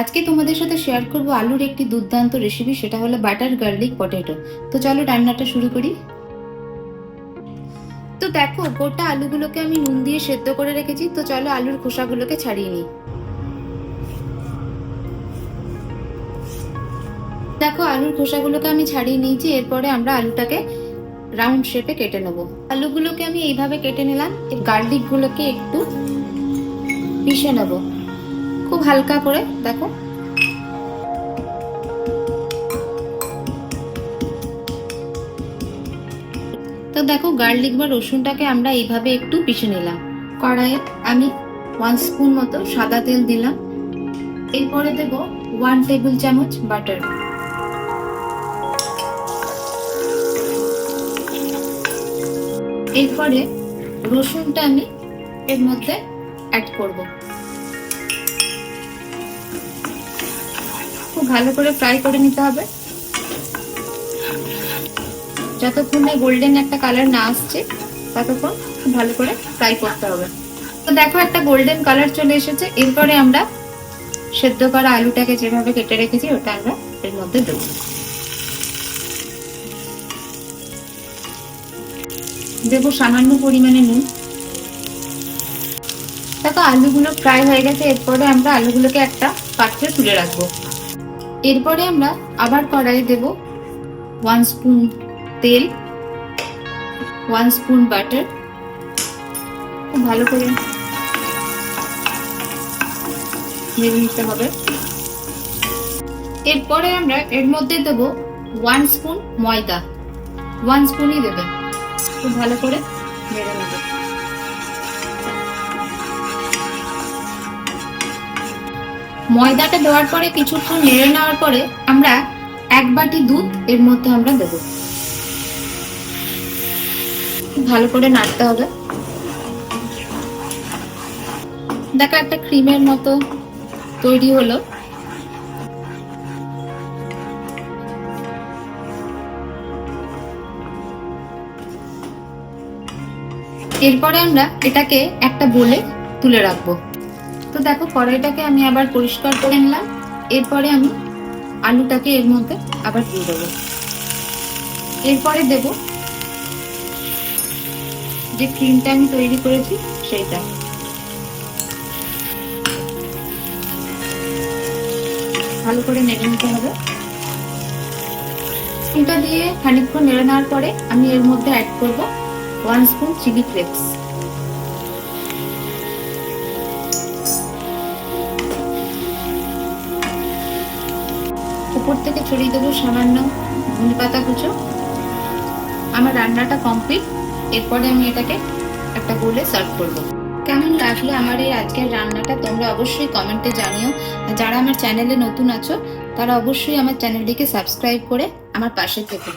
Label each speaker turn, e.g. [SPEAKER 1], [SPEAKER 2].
[SPEAKER 1] আজকে তোমাদের সাথে শেয়ার করব আলুর একটি দুর্দান্ত রেসিপি সেটা হলো বাটার গার্লিক পটেটো তো চলো রান্নাটা শুরু করি। তো দেখো, গোটা আলুগুলোকে আমি নুন দিয়ে সেদ্ধ করে রেখেছি। তো চলো আলুর খোসাগুলোকে ছাড়িয়ে নিই। দেখো, আলুর খোসাগুলোকে আমি ছাড়িয়ে নিয়েছি। এরপরে আমরা আলুটাকে রাউন্ড শেপে কেটে নেব। আলুগুলোকে আমি এইভাবে কেটে নিলাম। গার্লিক গুলোকে একটু পিষে নেব। খুব হালকা করে, দেখো। তো দেখো, গার্লিক বা রসুনটাকে আমরা এইভাবে একটু পিষে নিলাম। কড়াইয়ে আমি ওয়ান স্পুন মতো সাদা তেল দিলাম। এরপরে দেব ওয়ান টেবিল চামচ বাটার এরপরে রসুনটা আমি এর মধ্যে অ্যাড করব। খুব ভালো করে ফ্রাই করে নিতে হবে। যতক্ষণ না গোল্ডেন একটা কালার না আসছে, ততক্ষণ খুব ভালো করে ফ্রাই করতে হবে। তো দেখো একটা গোল্ডেন কালার চলে এসেছে। এরপরে আমরা সেদ্ধ করা আলুটাকে যেভাবে কেটে রেখেছি, ওটা আমরা এর মধ্যে দেবো। দেবো সামান্য পরিমাণে নুন। দেখো আলুগুলো ফ্রাই হয়ে গেছে। এরপরে আমরা আলুগুলোকে একটা পাত্রে তুলে রাখব। এরপরে আমরা আবার কড়াই দেব ওয়ান স্পুন তেল ওয়ান স্পুন বাটার খুব ভালো করে মেরে নিতে হবে। এরপরে আমরা এর মধ্যে দেব ওয়ান স্পুন ময়দা। ওয়ান স্পুনই দেবে। খুব ভালো করে নেড়ে নেবে। ময়দাটা দেওয়ার পরে, কিছুক্ষণ নেড়ে নেওয়ার পরে আমরা এক বাটি দুধ এর মধ্যে আমরা দেব। ভালো করে নাড়তে হবে। দেখো, একটা ক্রিমের মতো তৈরি হলো। এরপরে আমরা এটাকে একটা বলে তুলে রাখব। তো দেখো কড়াইটাকে আমি আবার পরিষ্কার করে নিলাম। এরপরে আমি আলুটাকে এর মধ্যে আবার দিয়ে দেবো। এরপরে দেব যে ক্রিমটা আমি তৈরি করেছি, সেইটা। ভালো করে নেড়ে নিতে হবে। এটা দিয়ে খানিকক্ষণ নেড়ে নেওয়ার পরে আমি এর মধ্যে অ্যাড করব ওয়ান স্পুন চিলি ফ্লেক্স উপর থেকে ছড়িয়ে দেবো সামান্য ধনে পাতা কুচো। আমার রান্নাটা কমপ্লিট এরপরে আমি এটাকে একটা গোলে সার্ভ করব। কেমন লাগল আমার এই আজকের রান্নাটা তোমরা অবশ্যই কমেন্টে জানিও। যারা আমার চ্যানেলে নতুন আছো, তারা অবশ্যই আমার চ্যানেলটিকে সাবস্ক্রাইব করে আমার পাশে থেকো।